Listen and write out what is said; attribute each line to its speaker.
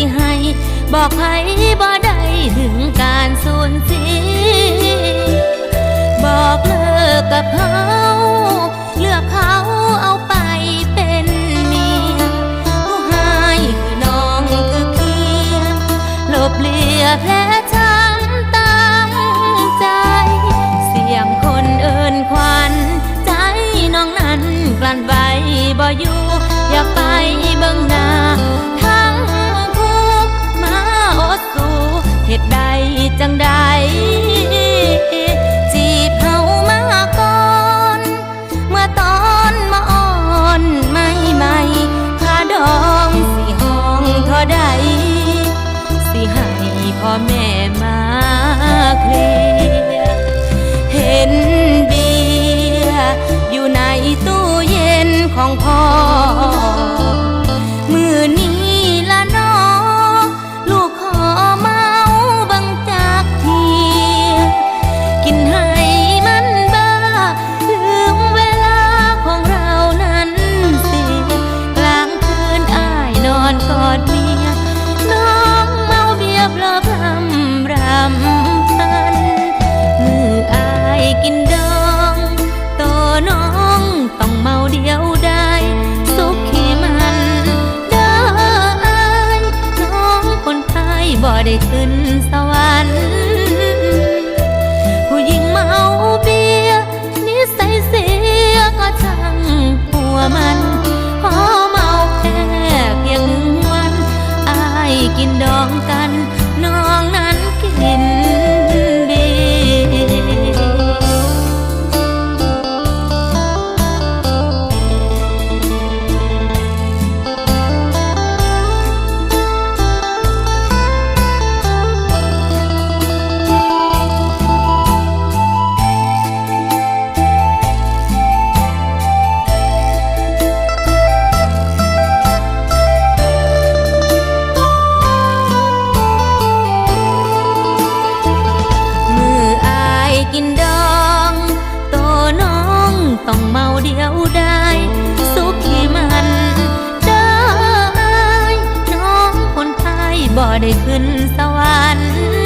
Speaker 1: บอกให้บ่ได้ถึงการสูญเสียบอกเลิกกับเขาเลือกเขาเอาไปเป็นเมียผู้ให้คือน้องคือเคียลบเลียแผลช้ำตั้งใจ เสียงคนเอินควัน ใจน้องนั้นกลั้นไว้บ่อยู่อยากไปเบิ่ง เคลียเห็นเบียร์อยู่ในตู้เย็นของพ่อ บ่ได้ขึ้นสวรรค์ผู้หญิงเมาเบียนิสัยเสียก็ช่างหัวมันพอเมาแค่เพียงหนึ่งวันอายกินดองกันน้องนะ เดียวได้สุขที่มันได้น้องคนไทยบ่ได้ขึ้นสวรรค์